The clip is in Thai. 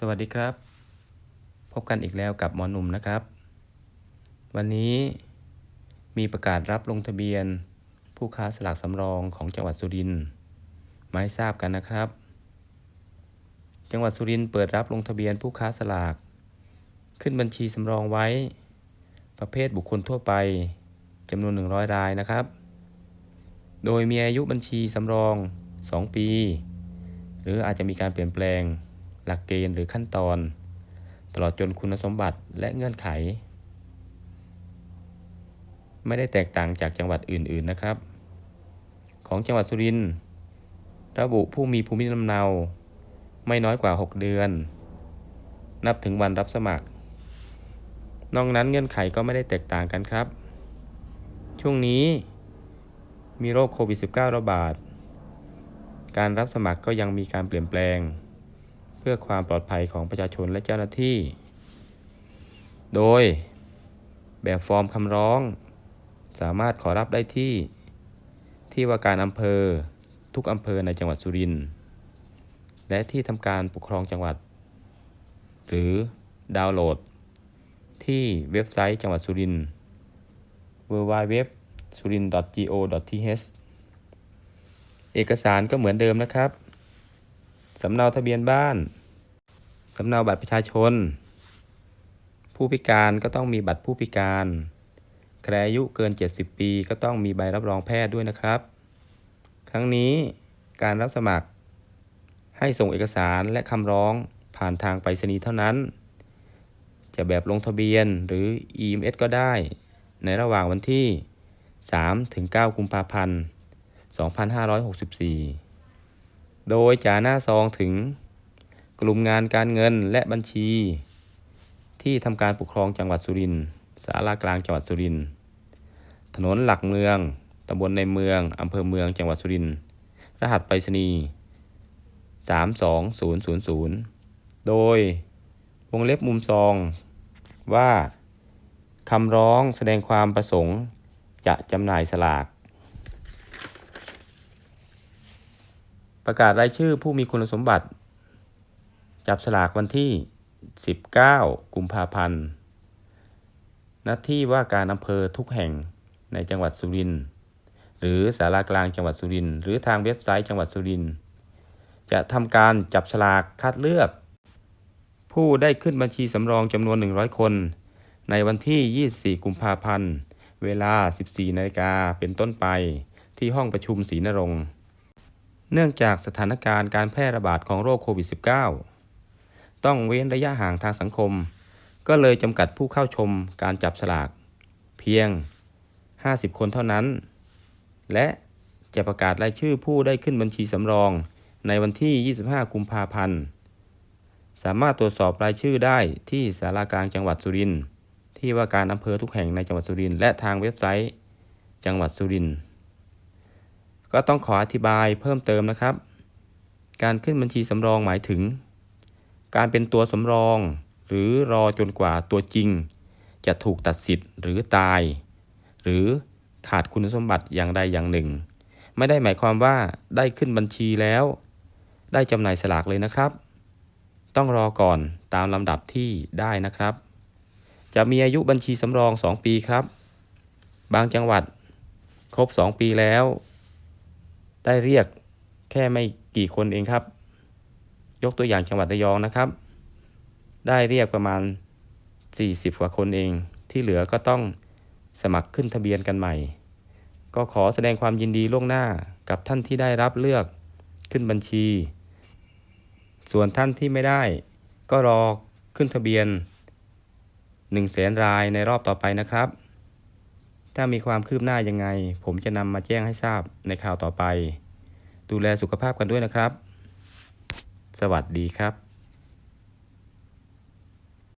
สวัสดีครับ พบกันอีกแล้วกับหมอหนุ่มนะครับ วันนี้มีประกาศรับลงทะเบียน ผู้ค้าสลากสำรองของจังหวัดสุรินทร์มาให้ทราบกันนะครับ จังหวัดสุรินทร์เปิดรับลงทะเบียนผู้ค้าสลาก ขึ้นบัญชีสำรองไว้ ประเภทบุคคลทั่วไปจำนวน 100 รายนะครับ โดยมีอายุบัญชีสำรอง 2 ปี หรืออาจจะมีการเปลี่ยนแปลง หลักเกณฑ์หรือขั้นตอน ตลอดจนคุณสมบัติและเงื่อนไข ไม่ได้แตกต่างจากจังหวัดอื่นๆนะครับ ของจังหวัดสุรินทร์ระบุผู้มีภูมิลำเนา ไม่น้อยกว่า 6 เดือน นับถึงวันรับสมัคร นอกนั้นเงื่อนไขก็ไม่ได้แตกต่างกันครับ ช่วงนี้มีโรคโควิด -19 ระบาด การรับสมัครก็ยังมีการเปลี่ยนแปลง พื่อความปลอดภัยของประชาชนและเจ้าหน้าที่ โดย แบบฟอร์มคำร้อง สามารถขอรับได้ที่ ที่ว่าการอำเภอทุกอำเภอในจังหวัดสุรินทร์และที่ทำการปกครองจังหวัด หรือดาวน์โหลด ที่เว็บไซต์จังหวัดสุรินทร์ www s u r i n go th เอกสารก็เหมือนเดิมนะครับ สำเนาทะเบียนบ้าน สำเนาบัตรประชาชน ผู้พิการก็ต้องมีบัตรผู้พิการใครอายุเกิน 70 ปีก็ต้องมีใบรับรองแพทย์ด้วยนะครับ ครั้งนี้การรับสมัคร ให้ส่งเอกสารและคำร้องผ่านทางไปรษณีย์เท่านั้น จะแบบลงทะเบียนหรือ EMS ก็ได้ ในระหว่างวันที่3ถึง9กุมภาพันธ์ 2564 โดยจ่าหน้าซองถึง กลุ่มงานการเงินและบัญชี ที่ทำการปกครองจังหวัดสุรินทร์สารากลางจังหวัดสุรินทร์ถนนหลักเมืองตำบลในเมืองอำเภอเมืองจังหวัดสุรินทร์รหัสไปรษณีย์32000 โดยวงเล็บมุมซองว่าคำร้องแสดงความประสงค์จะจำหน่ายสลาก ประกาศรายชื่อผู้มีคุณสมบัติ จับสลากวันที่ 19 กุมภาพันธ์ณที่ว่าการอำเภอทุกแห่งในจังหวัดสุรินทร์หรือสารากลางจังหวัดสุรินทร์หรือทางเว็บไซต์จังหวัดสุรินทร์จะทำการจับฉลากคัดเลือก ผู้ได้ขึ้นบัญชีสำรองจำนวน 100 คน ในวันที่ 24 กุมภาพันธ์ เวลา 14นาฬิกาเป็นต้นไปที่ห้องประชุมศรีนรงค์เนื่องจากสถานการณ์การแพร่ระบาดของโรคโควิด -19 ต้องเว้นระยะห่างทางสังคม ก็เลยจำกัดผู้เข้าชมการจับสลาก เพียง 50 คนเท่านั้น และจะประกาศรายชื่อผู้ได้ขึ้นบัญชีสำรอง ในวันที่ 25 กุมภาพันธ์ สามารถตรวจสอบรายชื่อได้ที่สารากลางจังหวัดสุรินทร์ที่ว่าการอำเภอทุกแห่งในจังหวัดสุรินทร์และทางเว็บไซต์ จังหวัดสุรินทร์ก็ต้องขออธิบายเพิ่มเติมนะครับ การขึ้นบัญชีสำรองหมายถึง การเป็นตัวสำรอง หรือรอจนกว่าตัวจริง จะถูกตัดสิทธิ์หรือตาย หรือขาดคุณสมบัติอย่างใดอย่างหนึ่ง ไม่ได้หมายความว่าได้ขึ้นบัญชีแล้ว ได้จำหน่ายสลากเลยนะครับ ต้องรอก่อนตามลำดับที่ได้นะครับ จะมีอายุบัญชีสำรอง 2 ปีครับ บางจังหวัด ครบ 2 ปีแล้ว ได้เรียกแค่ไม่กี่คนเองครับ ยกตัวอย่างจังหวัดระยองนะครับ ได้เรียกประมาณ 40 กว่าคนเอง ที่เหลือก็ต้องสมัครขึ้นทะเบียนกันใหม่ ก็ขอแสดงความยินดีล่วงหน้ากับท่านที่ได้รับเลือกขึ้นบัญชี ส่วนท่านที่ไม่ได้ ก็รอขึ้นทะเบียน1แสนรายในรอบต่อไปนะครับ ถ้ามีความคืบหน้ายังไง ผมจะนำมาแจ้งให้ทราบในข่าวต่อไป ดูแลสุขภาพกันด้วยนะครับ สวัสดีครับ